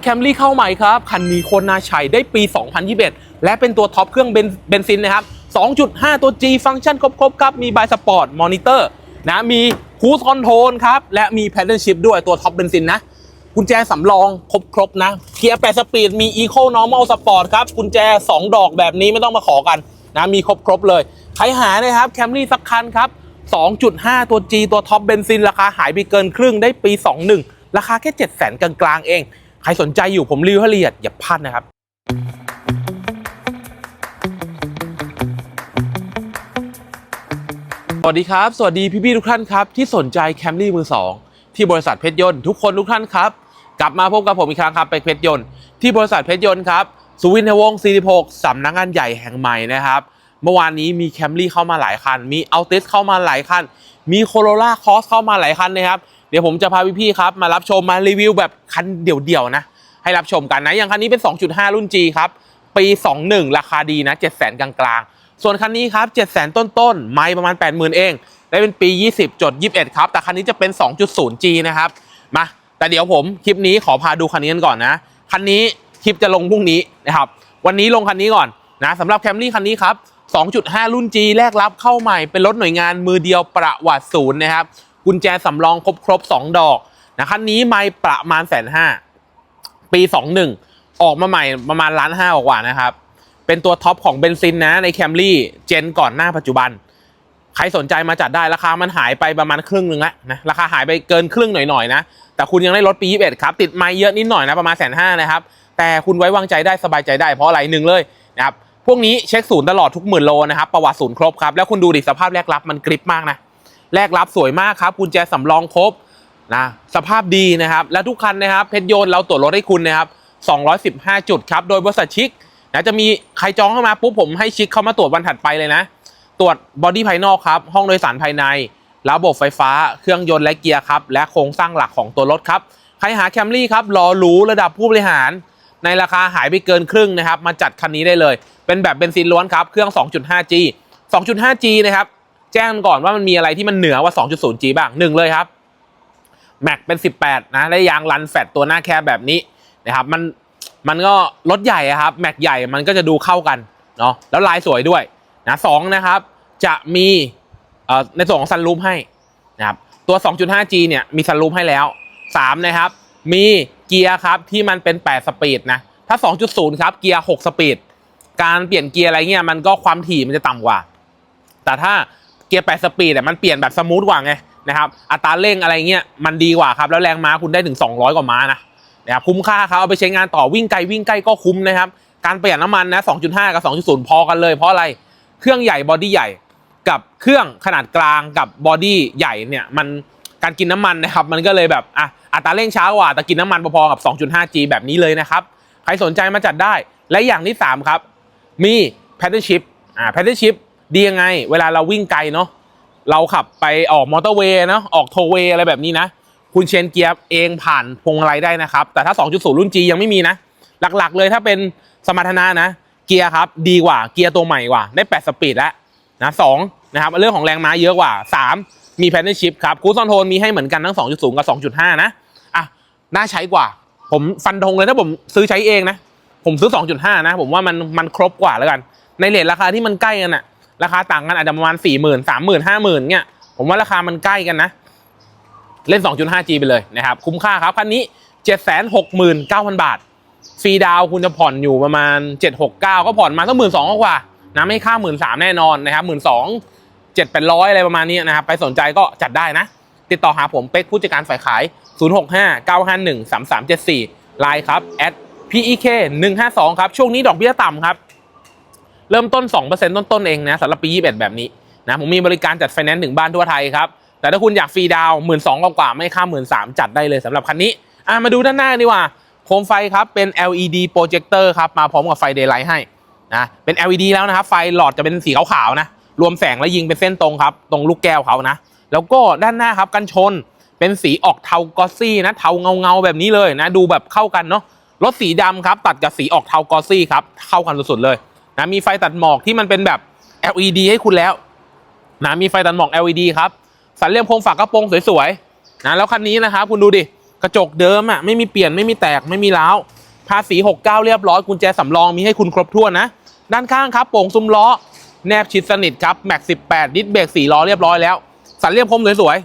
แคมรี่เข้าใหม่ครับ คันนี้โคนน่าใช้ได้ปี 2021 และเป็นตัวท็อปเครื่องเบนเบนซินนะครับ 2.5 ตัว G ฟังก์ชันครบๆครับ มีบายสปอร์ตมอนิเตอร์นะมีคูสคอนโทรลครับ และมีแพดเดิลชิพด้วยตัวท็อปเบนซินนะ กุญแจสำรองครบๆนะ เกียร์ 8 สปีด มี Eco Normal Sport ครับ กุญแจ 2 ดอกแบบนี้ไม่ต้องมาขอกันนะมีครบๆเลยใครหานะครับแคมรี่สักคันครับ 2.5 ตัว G ตัวท็อปเบนซินราคาหายไปเกินครึ่งได้ปี 21 ราคาแค่ 7 0 0 0 0 0กลางๆเอง ใครสนใจอยู่ผมรีวิวให้ละเอียดอย่าพลาดนะครับสวัสดีครับ สวัสดีพี่ๆทุกท่านครับ ที่สนใจแคมรี่มือ2ที่บริษัทเพชรยนต์ทุกคนทุกท่านครับ กลับมาพบกับผมอีกครั้งครับเป็กเพชรยนต์ที่บริษัทเพชรยนต์ครับสุวินทวงศ์46สำนักงานใหญ่แห่งใหม่นะครับเมื่อวานนี้มีแคมรี่เข้ามาหลายคัน มีอัลติสเข้ามาหลายคัน มีโคโรล่าคอสเข้ามาหลายคันนะครับ เดี๋ยวผมจะพาพี่ๆครับมารับชมมารีวิวแบบคันเดี่ยวๆนะ ให้รับชมกันนะ อย่างคันนี้เป็น 2.5 รุ่น G ครับ ปี 21 ราคาดีนะ 700,000 กลางๆ ส่วนคันนี้ครับ 700,000 ต้นๆ ไม่ประมาณ 80,000 เอง ได้เป็นปี 20จด21 ครับ แต่คันนี้จะเป็น 2.0 G นะครับ มา แต่เดี๋ยวผมคลิปนี้ขอพาดูคันนี้กันก่อนนะ คันนี้คลิปจะลงพรุ่งนี้นะครับ วันนี้ลงคันนี้ก่อนนะสำหรับแคมรี่คันนี้ครับ2.5 รุ่น G แรกรับเข้าใหม่เป็นรถหน่วยงานมือเดียวประวัติศูนย์นะครับ กุญแจสำรองครบครบ2ดอกนะคันนี้ไม่ประมาณแสนห้าปี21ออกมาใหม่ประมาณล้านห้ากว่านะครับ เป็นตัวท็อปของเบนซินนะในแคมรี่เจนก่อนหน้าปัจจุบัน ใครสนใจมาจัดได้ราคามันหายไปประมาณครึ่งหนึ่งแล้วนะราคาหายไปเกินครึ่งหน่อยๆนะ แต่คุณยังได้รถปี 21 ครับ ติดไม่เยอะนิดหน่อยนะประมาณแสนห้านะครับ แต่คุณไว้วางใจได้สบายใจได้เพราะอะไรหนึ่งเลยนะครับพวกนี้เช็คศูนย์ตลอดทุกหมื่นโลนะครับประวัติศูนย์ครบครับแล้วคุณดูดิสภาพแรกรับมันกริปมากนะ แรกรับสวยมากครับกุญแจสำรองครบนะสภาพดีนะครับ และทุกคันนะครับเพชรโยนเราตรวจรถให้คุณนะครับ 215 จุดครับ โดยบริษัทชิคนะจะมีใครจองเข้ามาปุ๊บผมให้ชิคเข้ามาตรวจวันถัดไปเลยนะ ตรวจบอดี้ภายนอกครับ ห้องโดยสารภายใน ระบบไฟฟ้า เครื่องยนต์และเกียร์ครับ และโครงสร้างหลักของตัวรถครับ ใครหาแคมรี่ครับรอหรูระดับผู้บริหาร ในราคาหายไปเกินครึ่งนะครับ มาจัดคันนี้ได้เลย เป็นแบบเบนซินล้วนครับ เครื่อง 2.5G 2.5G นะครับ แจ้งก่อนว่ามันมีอะไรที่มันเหนือกว่า 2.0G บ้างหนึ่งเลยครับแม็กเป็น 18 นะ ได้ยางรันแฟตตัวหน้าแคบแบบนี้นะครับ มันมันก็รถใหญ่ครับแม็กใหญ่มันก็จะดูเข้ากันเนาะแล้วลายสวยด้วยนะสองนะครับ จะมีเอ่อในส่วนของซันรูปให้นะครับตัว 2.5G เนี่ยมีซันรูปให้แล้ว 3 นะครับ มีเกียร์ครับที่มันเป็น 8 สปีดนะถ้า 2.0 ครับ เกียร์ 6 สปีด การเปลี่ยนเกียร์อะไรเงี้ยมันก็ความถี่มันจะต่ำกว่า แต่ถ้า เกียร์ 8 สปีดเนี่มันเปลี่ยนแบบสมูทกว่าไงนะครับอัตราเร่งอะไรเงี้ยมันดีกว่าครับ แล้วแรงม้าคุณได้ถึง 200 กว่าม้านะนะครับคุ้มค่าครับเอาไปใช้งานต่อวิ่งไกลวิ่งใกล้ก็คุ้มนะครับการประหยัดน้ำมันนะ2.5 กับ 2.0 พอกันเลย เพราะอะไรเครื่องใหญ่บอดี้ใหญ่กับเครื่องขนาดกลางกับบอดี้ใหญ่เนี่ยมันการกินน้ำมันนะครับมันก็เลยแบบอะอัตราเร่งช้ากว่าแต่กินน้ำมันพอๆกับ 2.5G แบบนี้เลยนะครับใครสนใจมาจัดได้และอย่างที่ 3 ครับ มีแพทเทิร์นชิพอ่าแพทเทิร์นชิพ ดียังไง เวลาเราวิ่งไกลเนาะเราขับไปออกมอเตอร์เวย์เนาะออกโทเวย์อะไรแบบนี้นะ คุณเชนเกียร์เองผ่านพวงมาลัยได้นะครับ แต่ถ้า 2.0 รุ่น G ยังไม่มีนะ หลักๆ เลยถ้าเป็นสมรรถนะนะ เกียร์ครับดีกว่าเกียร์ตัวใหม่กว่า ได้ 8 สปีดแล้วนะสองนะครับเรื่องของแรงม้าเยอะกว่า 3 มีแพทเทิร์ชิพครับคูซอนโทนมีให้เหมือนกันทั้ง 2.0 กับ 2.5 นะอะน่าใช้กว่า ผมฟันธงเลยถ้าผมซื้อใช้เองนะ ผมซื้อ 2.5 นะ ผมว่ามันมันครบกว่าแล้วกัน ในเลทราคาที่มันใกล้กันอะ ราคาต่างกันอาจจะประมาณ4 0 0 0 0 3 0 0 0 0 5 0,000เนี่ยผมว่าราคามันใกล้กันนะ เล่น 2.5G ไปเลยนะครับ คุ้มค่าครับ คันนี้ 769,000 บาทฟรีดาวคุณจะผ่อนอยู่ประมาณ 769 ก็ผ่อนมาตั้งหมื่นสองกว่านะไม่ค่าหมื่นสามแน่นอนนะครับหมื่นสองเจ็ดแปดร้อยอะไรประมาณนี้นะครับ ไปสนใจก็จัดได้นะ ติดต่อหาผมเป็กผู้จัดการฝ่ายขาย 065 951 3374ไลน์ครับ at pek 152ครับ ช่วงนี้ดอกเบี้ยต่ำครับ เริ่มต้น 2%ต้นๆเองนะสำหรับปี21แบบนี้นะผมมีบริการจัดไฟแนนซ์ถึงบ้านทั่วไทยครับแต่ถ้าคุณอยากฟรีดาวหมื่นสองกว่าไม่ค่าหมื่นสามจัดได้เลยสำหรับคันนี้อะมาดูด้านหน้าดีกว่าโคมไฟครับเป็น LED โปรเจคเตอร์ครับมาพร้อมกับไฟเดย์ไลท์ให้นะเป็น LED แล้วนะครับไฟหลอดจะเป็นสีขาวๆนะรวมแสงและยิงเป็นเส้นตรงครับตรงลูกแก้วเขานะแล้วก็ด้านหน้าครับกันชนเป็นสีออกเทากอซี่นะเทาเงาๆแบบนี้เลยนะดูแบบเข้ากันเนาะรถสีดำครับตัดกับสีออกเทากอซี่ครับเข้ากันสุดๆเลย นะมีไฟตัดหมอกที่มันเป็นแบบ LED ให้คุณแล้วนะมีไฟตัดหมอก LED ครับสันเหลี่ยมโครงฝากระโปรงสวยๆนะแล้วคันนี้นะครับคุณดูดิกระจกเดิมอะไม่มีเปลี่ยนไม่มีแตกไม่มีร้าวภาษี 69 เรียบร้อยกุญแจสำรองมีให้คุณครบถ้วนนะ ด้านข้างครับโป่งซุ้มล้อ แนบชิดสนิทครับแม็ก 18 ดิสเบรก4ล้อเรียบร้อยแล้ว สันเรียบคมสวย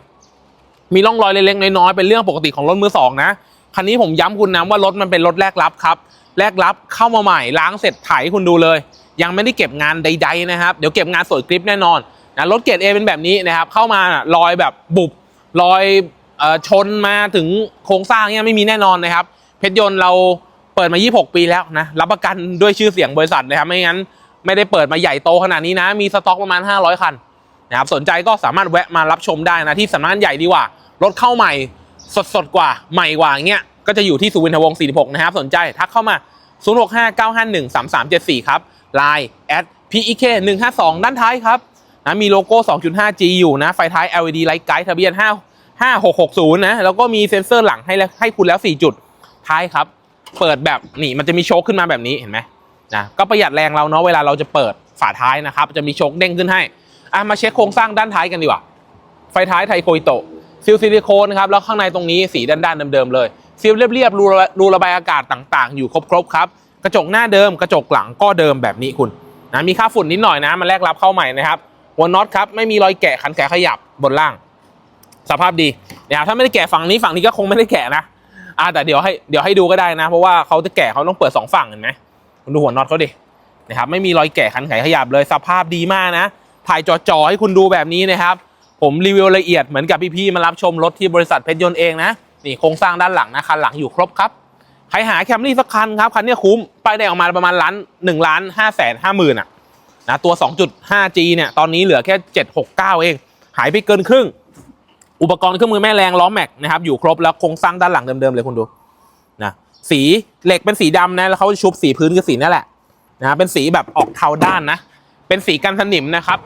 ๆ มีร่องรอยเล็กๆน้อยๆ เป็นเรื่องปกติของรถมือสองนะ คันนี้ผมย้ำคุณนะว่ารถมันเป็นรถแรกรับครับ แรกรับเข้ามาใหม่ล้างเสร็จไถคุณดูเลย ยังไม่ได้เก็บงานใด ๆ นะครับ เดี๋ยวเก็บงานสวยกริปแน่นอนนะรถเกรดเอเป็นแบบนี้นะครับ เข้ามาน่ะรอยแบบบุบรอยออชนมาถึงโครงสร้างเนี่ยไม่มีแน่นอนนะครับ เพชรยนต์เราเปิดมา 26 ปีแล้วนะ รับประกันด้วยชื่อเสียงบริษัทนะครับ ไม่งั้นไม่ได้เปิดมาใหญ่โตขนาดนี้นะ มีสต็อกประมาณ 500 คันนะครับ สนใจก็สามารถแวะมารับชมได้นะที่สำนักงานใหญ่ดีกว่า รถเข้าใหม่สดๆกว่าใหม่กว่างเงี้ย ก็จะอยู่ที่สุวินทวงศ์46 นะครับ สนใจทักเข้ามา 0659513374 ครับ Line at pek 152ด้านท้ายครับนะมีโลโก้ 2.5G อยู่นะ ไฟท้าย LED Light Guide ทะเบียน 5 5660 นะ แล้วก็มีเซ็นเซอร์หลังให้ให้คุณแล้ว 4 จุด ท้ายครับ เปิดแบบนี่มันจะมีโชคขึ้นมาแบบนี้เห็นไหมนะก็ประหยัดแรงเราเนาะเวลาเราจะเปิดฝาท้ายนะครับ จะมีโชคเด้งขึ้นให้อะมาเช็คโครงสร้างด้านท้ายกันดีกว่า ไฟท้ายไทโกอิโตะซิลซิลิโคนนะครับ แล้วข้างในตรงนี้สีด้านๆเดิมๆเลยซิลเรียบๆรูระรูระบายอากาศต่างๆ อยู่ครบๆครับ กระจกหน้าเดิม กระจกหลังก็เดิมแบบนี้คุณนะมีค่าฝุ่นนิดหน่อยนะมาแลกรับเข้าใหม่นะครับหัวน็อตครับไม่มีรอยแกะขันแกะขยับบนล่าง สภาพดีนะครับถ้าไม่ได้แกะฝั่งนี้ฝั่งนี้ก็คงไม่ได้แกะนะอ่าแต่เดี๋ยวให้เดี๋ยวให้ดูก็ได้นะ เพราะว่าเขาจะแกะเขาต้องเปิดสองฝั่งเห็นไหมดูหัวน็อตเขาดินะครับไม่มีรอยแกะขันไขขยับเลยสภาพดีมากนะ ถ่ายจอๆให้คุณดูแบบนี้นะครับ ผมรีวิวละเอียดเหมือนกับพี่ๆมารับชมรถที่บริษัทเพชรยนต์เองนะนี่โครงสร้างด้านหลังนะคันหลังอยู่ครบครับ ครหาแคมรี่สักคันครับ คันนี้คุ้มป้ายแดงออกมาประมาณล้านหนึ่งล้านห้าแสนห้าหมื่นอะนะตัว 2.5G เนี่ยตอนนี้เหลือแค่ 769 เอง หายไปเกินครึ่ง อุปกรณ์เครื่องมือแม่แรงล้อแม็กนะครับอยู่ครบแล้วโครงสร้างด้านหลังเดิมๆเลยคุณดูนะสีเหล็กเป็นสีดำนะแล้วเขาจะชุบสีพื้นคือสีนั่นแหละนะเป็นสีแบบออกเทาด้านนะ เป็นสีกันสนิมนะครับ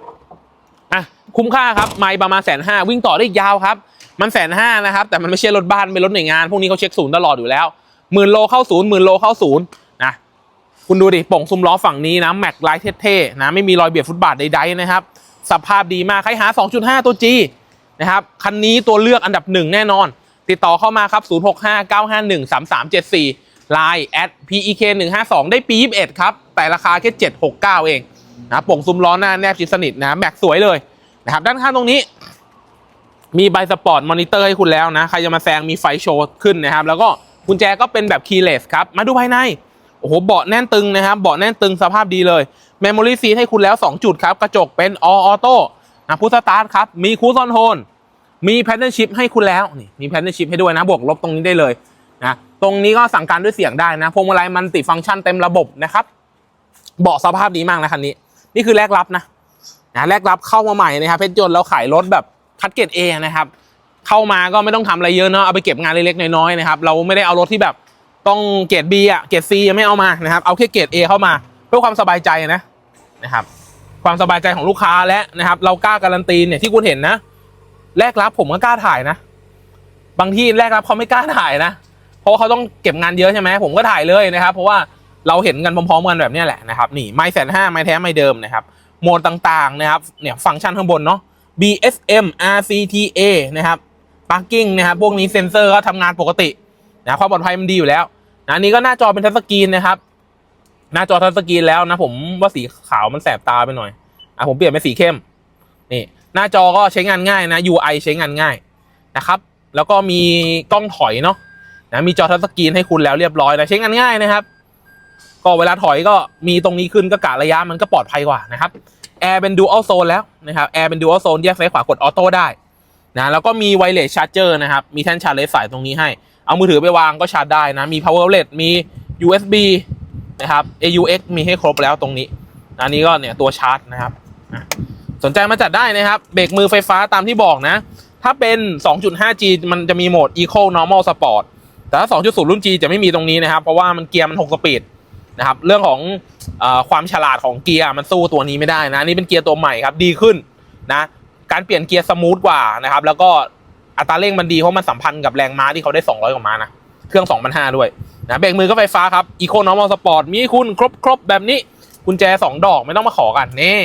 อะคุ้มค่าครับไม่ประมาณแสนห้าวิ่งต่อได้ยาวครับ มันแสนห้านะครับ แต่มันไม่ใช่รถบ้านเป็นรถหน่วยงาน พวกนี้เขาเช็คศูนย์ตลอดอยู่แล้ว หมื่นโลเข้าศูนย์หมื่นโลเข้าศูนย์นะคุณดูดิป่งซุ้มล้อฝั่งนี้นะแม็กไลท์เท่ๆนะไม่มีรอยเบียดฟุตบาทใดๆนะครับสภาพดีมากใครหา 2.5 ตัว G นะครับคันนี้ตัวเลือกอันดับหนึ่งแน่นอน ติดต่อเข้ามาครับ 0659513374 Line at pek 152 ได้ปี 21 ครับ แต่ราคาแค่ 769 เองนะป่งซุ้มล้อหน้าแนบชิดสนิทนะแม็กสวยเลยนะครับด้านข้างตรงนี้ มีใบสปอร์ตมอนิเตอร์ให้คุณแล้วนะ ใครจะมาแซงมีไฟโชว์ขึ้นนะครับ แล้วก็ กุญแจก็เป็นแบบคีย์เลสครับ มาดูภายใน โอ้โห เบาะแน่นตึงนะครับ เบาะแน่นตึงสภาพดีเลย เมมโมรี่ซีให้คุณแล้ว 2 จุดครับ กระจกเป็นออโต้นะพุทสตาร์ทครับ มีคูซอนโฮน มีแพทเทิร์นชิพให้คุณแล้ว นี่ มีแพทเทิร์นชิพให้ด้วยนะ บวกลบตรงนี้ได้เลยนะ ตรงนี้ก็สั่งการด้วยเสียงได้นะพวงมาลัยมันติฟังก์ชันเต็มระบบนะครับ เบาะสภาพดีมากนะคันนี้ นี่คือแรกรับนะนะแรกรับเข้ามาใหม่นะครับเพชรยนต์เราขายรถแบบคัดเกรดเอนะครับ เข้ามาก็ไม่ต้องทำอะไรเยอะเนาะเอาไปเก็บงานเล็กๆน้อยๆนะครับเราไม่ได้เอารถที่แบบต้องเกรด B อะเกรด C ยังไม่เอามานะครับเอาแค่เกรด A เข้ามา เพื่อความสบายใจนะนะครับ ความสบายใจของลูกค้าและนะครับ เรากล้าการันตีเนี่ยที่คุณเห็นนะแรกรับผมก็กล้าถ่ายนะ บางที่แรกรับเขาไม่กล้าถ่ายนะ เพราะเขาต้องเก็บงานเยอะใช่ไหมผมก็ถ่ายเลยนะครับ เพราะว่าเราเห็นกันพร้อมๆกันแบบนี้แหละนะครับนี่ไม่แสนห้าไม่แท้ไม่เดิมนะครับโหมดต่างๆนะครับเนี่ยฟังก์ชันข้างบนเนาะ BSM RCTA นะครับ parking นะครับพวกนี้เซ็นเซอร์ก็ทำงานปกตินะความปลอดภัยมันดีอยู่แล้วนะอันนี้ก็หน้าจอเป็นทัชสกรีนนะครับ หน้าจอทัชสกรีนแล้วนะผมว่าสีขาวมันแสบตาไปหน่อยอะผมเปลี่ยนเป็นสีเข้มนี่หน้าจอก็ใช้งานง่ายนะ UI ใช้งานง่ายนะครับ แล้วก็มีกล้องถอยเนาะนะมีจอทัชสกรีนให้คุณแล้วเรียบร้อยนะใช้งานง่ายนะครับ ก็เวลาถอยก็มีตรงนี้ขึ้นก็กะระยะมันก็ปลอดภัยกว่านะครับแอร์เป็น dual zone แล้วนะครับแอร์เป็น dual zone แยกซ้ายขวากดออโต้ได้ นะแล้วก็มีไวเลสชาร์จเจอร์นะครับ มีแท่นชาร์จไร้สายตรงนี้ให้ เอามือถือไปวางก็ชาร์จได้นะ มี power outlet มี USB นะครับ AUX มีให้ครบแล้วตรงนี้อันนี้ก็เนี่ยตัวชาร์จนะครับ สนใจมาจัดได้นะครับ เบรกมือไฟฟ้าตามที่บอกนะ ถ้าเป็น 2.5G มันจะมีโหมด Eco Normal Sport แต่ถ้า 2.0 รุ่น G จะไม่มีตรงนี้นะครับ เพราะว่ามันเกียร์มัน 6 สปีดนะครับ เรื่องของอความฉลาดของเกียร์มันสู้ตัวนี้ไม่ได้นะ นี่เป็นเกียร์ตัวใหม่ครับ ดีขึ้นนะ การเปลี่ยนเกียร์สมูทกว่านะครับ แล้วก็อัตราเร่งมันดีเพราะมันสัมพันธ์กับแรงม้าที่เขาได้ 200กว่าม้านะ เครื่อง 2,500 ด้วยนะเบรกมือก็ไฟฟ้าครับ Eco Normal Sport มีให้คุณครบครบแบบนี้กุญแจ 2 ดอกไม่ต้องมาขอกันนี่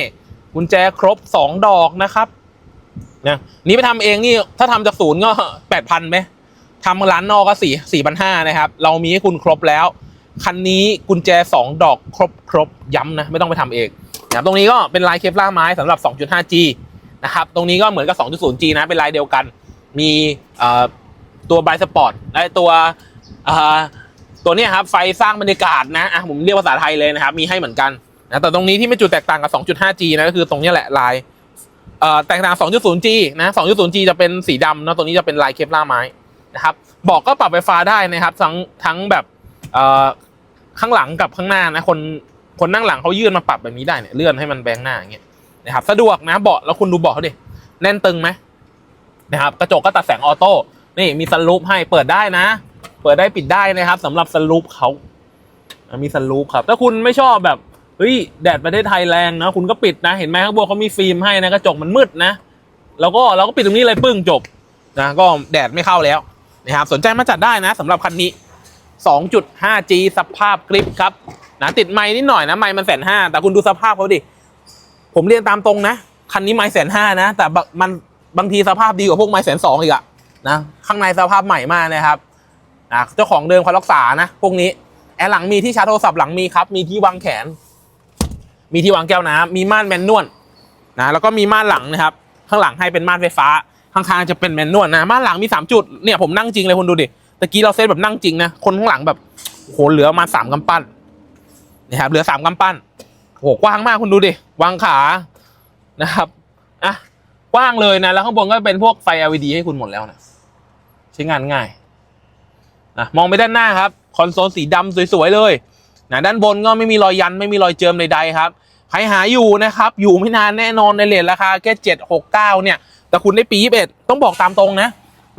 กุญแจครบ 2 ดอกนะครับนะนี่ไปทำเองนี่ถ้าทำจากศูนย์ก็8,000ไหมทำร้านนอกก็สี่สี่พันห้านะครับ เรามีให้คุณครบแล้ว คันนี้กุญแจ 2 ดอกครบครบย้ำนะ ไม่ต้องไปทำเองนะตรงนี้ก็เป็นลายเคปล่าไม้สำหรับ 2.5G นะครับ ตรงนี้ก็เหมือนกับ 2.0G นะ เป็นลายเดียวกัน มีตัวไบสปอร์ตและตัวตัวนี้ครับไฟสร้างบรรยากาศนะอะผมเรียกภาษาไทยเลยนะครับ มีให้เหมือนกันนะแต่ตรงนี้ที่ไม่จุดแตกต่างกับ 2.5G นะก็คือตรงนี้แหละลายแตกต่าง 2.0G นะ 2.0G จะเป็นสีดำนะตรงนี้จะเป็นลายเคปล่าไม้นะครับบอกก็ปรับไฟฟ้าได้นะครับทั้งทั้งแบบข้างหลังกับข้างหน้านะคนคนนั่งหลังเขายื่นมาปรับแบบนี้ได้เนี่ยเลื่อนให้มันแบงหน้าอย่างเงี้ย นะครับสะดวกนะเบาะแล้วคุณดูเบาะเขาดิแน่นตึงไหมนะครับกระจกก็ตัดแสงออโต้นี่มีสลูปให้เปิดได้นะ เปิดได้ปิดได้นะครับสำหรับสลูปเขามีสลูปครับ ถ้าคุณไม่ชอบแบบเฮ้ยแดดประเทศไทยแรงนะคุณก็ปิดนะ เห็นไหมข้างบนเขามีฟิล์มให้นะกระจกมันมืดนะ แล้วก็เราก็ปิดตรงนี้เลยปึ้งจบนะก็แดดไม่เข้าแล้วนะครับสนใจมาจัดได้นะสำหรับคันนี้ 2.5G สภาพกริปครับนะติดไม้นิดหน่อยนะไม้มันแสนห้าแต่คุณดูสภาพเขาดิ ผมเรียนตามตรงนะ คันนี้ไม้แสนห้านะ แต่มันบางทีสภาพดีกว่าพวกไม้แสนสองอีกอะนะข้างในสภาพใหม่มากนะครับนะเจ้าของเดิมเขารักษานะ พวกนี้แอร์หลังมีที่ชาร์จโทรศัพท์หลังมีครับ มีที่วางแขน มีที่วางแก้วน้ำมีม่านแมนนวลนะแล้วก็มีม่านหลังนะครับ ข้างหลังให้เป็นม่านไฟฟ้าข้างๆจะเป็นแมนนวลนะม่านหลังมีสามจุดเนี่ยผมนั่งจริงเลยคุณดูดิตะกี้เราเซตแบบนั่งจริงนะคนข้างหลังแบบโอ้โหเหลือมาสามกำปั้นนะครับเหลือสามกำปั้น โอ้โหกว้างมากคุณดูดิวางขานะครับอะกว้างเลยนะ แล้วข้างบนก็เป็นพวกไฟ LED ให้คุณหมดแล้วนะใช้งานง่ายนะมองไปด้านหน้าครับ คอนโซลสีดำสวยๆเลยนะด้านบนก็ไม่มีรอยยันไม่มีรอยเจิมใดๆครับใครหาอยู่นะครับ อยู่ไม่นานแน่นอนในเลทราคาแค่เจ็ดหกเก้าเนี่ย แต่คุณได้ปียี่สิบเอ็ดต้องบอกตามตรงนะ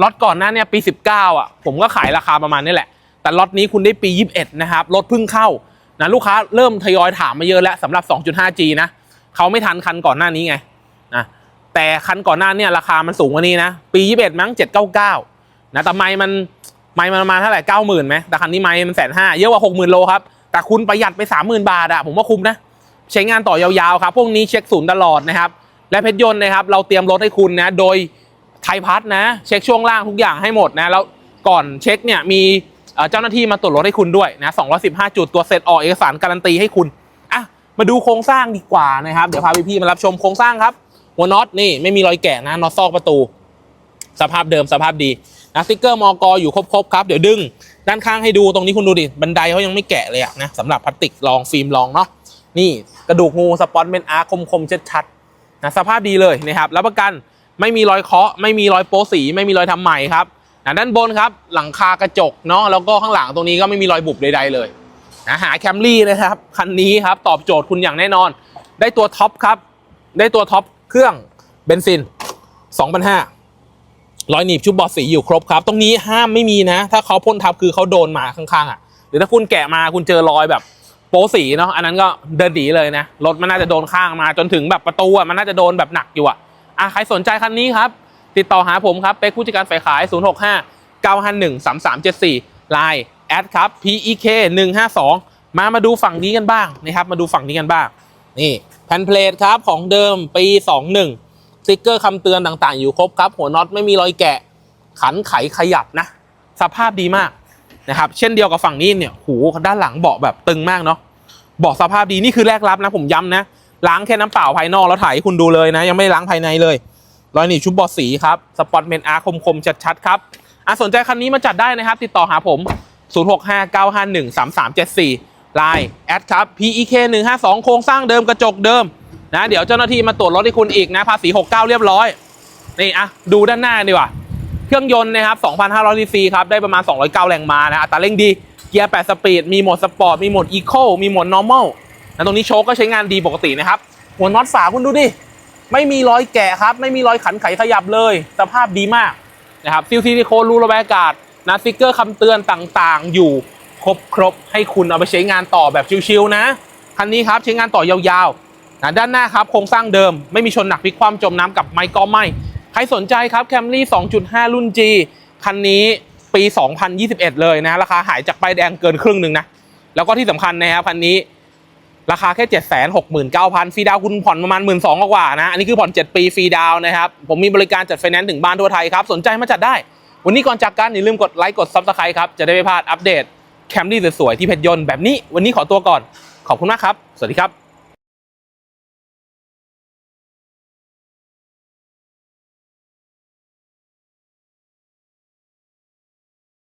ล็อตก่อนหน้าเนี่ยปี19อะผมก็ขายราคาประมาณนี้แหละ แต่ล็อตนี้คุณได้ปี21นะครับรถเพิ่งเข้า นะลูกค้าเริ่มทยอยถามมาเยอะแล้วสำหรับ 2.5G นะเขาไม่ทันคันก่อนหน้านี้ไงนะแต่คันก่อนหน้าเนี่ยราคามันสูงกว่านี้นะ ปี 21 มั้ง 799 นะแต่ไม่มันไม่มันประมาณเท่าไหร่90,000ไหมแต่คันนี้ไม่มันแสนห้าเยอะกว่า 60,000 โลครับ แต่คุณประหยัดไป 30,000 บาทอะผมว่าคุ้มนะ ใช้งานต่อยาวๆครับ พวกนี้เช็คศูนย์ตลอดนะครับ และเพชรยนต์นะครับ เราเตรียมรถให้คุณนะ โดยไทยพัฒนะ เช็คช่วงล่างทุกอย่างให้หมดนะแล้วก่อนเช็คเนี่ยมี เจ้าหน้าที่มาตรวจรถให้คุณด้วยนะ215 จุดตัวเสร็จออกเอกสารการันตีให้คุณอะมาดูโครงสร้างดีกว่านะครับ เดี๋ยวพาพี่ๆมารับชมโครงสร้างครับ หัวน็อตนี่ไม่มีรอยแกะนะน็อตซอกประตู สภาพเดิมสภาพดีนะสติ๊กเกอร์มอกอยู่ครบๆครับเดี๋ยวดึง ด้านข้างให้ดูตรงนี้คุณดูดิบันไดเขายังไม่แกะเลยอะนะสำหรับพลาสติกรองฟิล์มรองเนาะนี่กระดูกงูสปอนเป็นอาร์คมๆชัดๆนะสภาพดีเลยนะครับรับประกันไม่มีรอยเคาะไม่มีรอยโป๊สี ไม่มีรอยทำใหม่ครับ นะด้านบนครับหลังคากระจกเนาะแล้วก็ข้างหลังตรงนี้ก็ไม่มีรอยบุบใดๆเลยนะหาแคมรี่นะครับคันนี้ครับตอบโจทย์คุณอย่างแน่นอน ได้ตัวท็อปครับ ได้ตัวท็อปเครื่องเบนซิน2,500รอยหนีบชุบบอดสีอยู่ครบครับ ตรงนี้ห้ามไม่มีนะ ถ้าเขาพ่นทับคือเขาโดนมาข้างๆอะหรือถ้าคุณแกะมาคุณเจอรอยแบบโป๊สีเนาะอันนั้นก็เดินดีเลยนะรถมันน่าจะโดนข้างมาจนถึงแบบประตูอะมันน่าจะโดนแบบหนักอยู่อะอะใครสนใจคันนี้ครับ ติดต่อหาผมครับเป็กผู้จัดการฝ่ายขาย 065 951 3374ไลน์แอดครับ PEK 152มามาดูฝั่งนี้กันบ้างนะครับมาดูฝั่งนี้กันบ้าง นี่แผ่นเพลทครับของเดิมปี 21สติกเกอร์คำเตือนต่างๆ อยู่ครบครับ หัวน็อตไม่มีรอยแกะ ขันไขขยับนะ สภาพดีมากนะครับเช่นเดียวกับฝั่งนี้เนี่ยหูด้านหลังเบาะแบบตึงมากเนาะเบาะสภาพดีนี่คือแรกรับนะผมย้ำนะล้างแค่น้ำเปล่าภายนอกแล้วถ่ายให้คุณดูเลยนะ ยังไม่ได้ล้างภายในเลย รอยหนีบชุบบอดสีครับ สปอตเมนอาร์คมคมๆชัดๆครับอะสนใจคันนี้มาจัดได้นะครับ ติดต่อหาผม 0659513374ไลน์แอดครับ PEK 152 โครงสร้างเดิมกระจกเดิมนะเดี๋ยวเจ้าหน้าที่มาตรวจรถให้คุณอีกนะภาษี 69 เรียบร้อยนี่อะดูด้านหน้าดีกว่า เครื่องยนต์นะครับ2,500ซีซีครับได้ประมาณ 209 แรงม้านะอัตราเร่งดีเกียร์ 8 สปีดมีโหมดสปอร์ตมีโหมดอีโคมีโหมด normal นะตรงนี้โชคก็ใช้งานดีปกตินะครับหัวน็อตฝาคุณดูดิ ไม่มีรอยแกะครับ ไม่มีรอยขันไขขยับเลย สภาพดีมากนะครับซิลซิลิโคนรูระบายอากาศนะสติ๊กเกอร์คำเตือนต่างๆ อยู่ครบครบให้คุณเอาไปใช้งานต่อแบบชิวๆนะคันนี้ครับใช้งานต่อยาวๆนะด้านหน้าครับโครงสร้างเดิม ไม่มีชนหนักพลิกคว่ำจมน้ำกับไมค์ก็ไม่ใครสนใจครับแคมรี่2.5 รุ่น G คันนี้ปี 2021 เลยนะ ราคาหายจากป้ายแดงเกินครึ่งหนึ่งนะ แล้วก็ที่สำคัญนะครับคันนี้ ราคาแค่7 6 9 0 0 0ฟรีดาวคุณผ่อนประมาณหมื่นสองกว่านะ อันนี้คือผ่อน 7 ปีฟรีดาวนะครับ ผมมีบริการจัดไฟแนนซ์ถึงบ้านทั่วไทยครับ สนใจมาจัดได้ วันนี้ก่อนจากกันอย่าลืมกดไลค์กดซับสไครต์ครับ จะได้ไม่พลาดอัปเดตแคมรี่สวยๆที่เพชรยนต์แบบนี้ วันนี้ขอตัวก่อน ขอบคุณมากครับ สวัสดีครับ